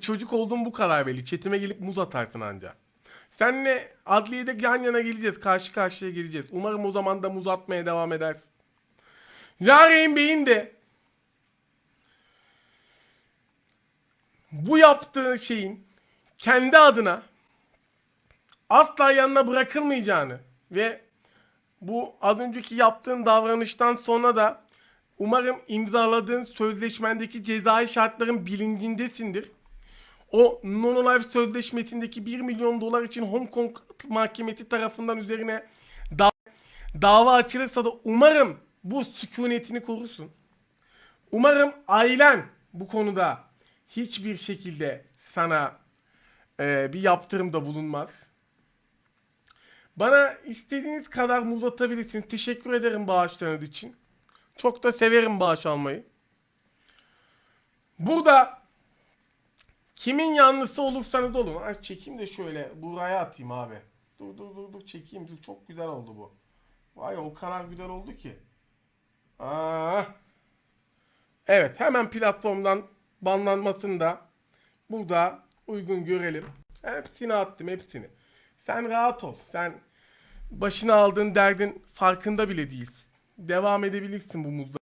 Çocuk oldun bu kadar belli. Çetime gelip muz atarsın anca. Seninle adliyede yan yana geleceğiz. Karşı karşıya geleceğiz. Umarım o zaman da muz atmaya devam edersin. Yaren Bey'in de bu yaptığı şeyin kendi adına asla yanına bırakılmayacağını ve bu az önceki yaptığın davranıştan sonra da umarım imzaladığın sözleşmendeki cezai şartların bilincindesindir. O non-life sözleşmesindeki 1 milyon dolar için Hong Kong mahkemesi tarafından üzerine da- dava açılırsa da umarım bu sükunetini korursun. Umarım ailen bu konuda hiçbir şekilde sana e, bir yaptırımda bulunmaz. Bana istediğiniz kadar muz atabilirsiniz. Teşekkür ederim bağışlarınız için. Çok da severim bağış almayı. Burada kimin yanlısı olursanız olun. Ay çekeyim de şöyle buraya atayım abi. Dur dur dur dur çekeyim. Dur çok güzel oldu bu. Vay o kadar güzel oldu ki. Aa. Evet hemen platformdan banlanmasını da burada uygun görelim. Hepsini attım hepsini. Sen rahat ol. Sen başına aldığın derdin farkında bile değilsin. Devam edebilirsin bu muzla.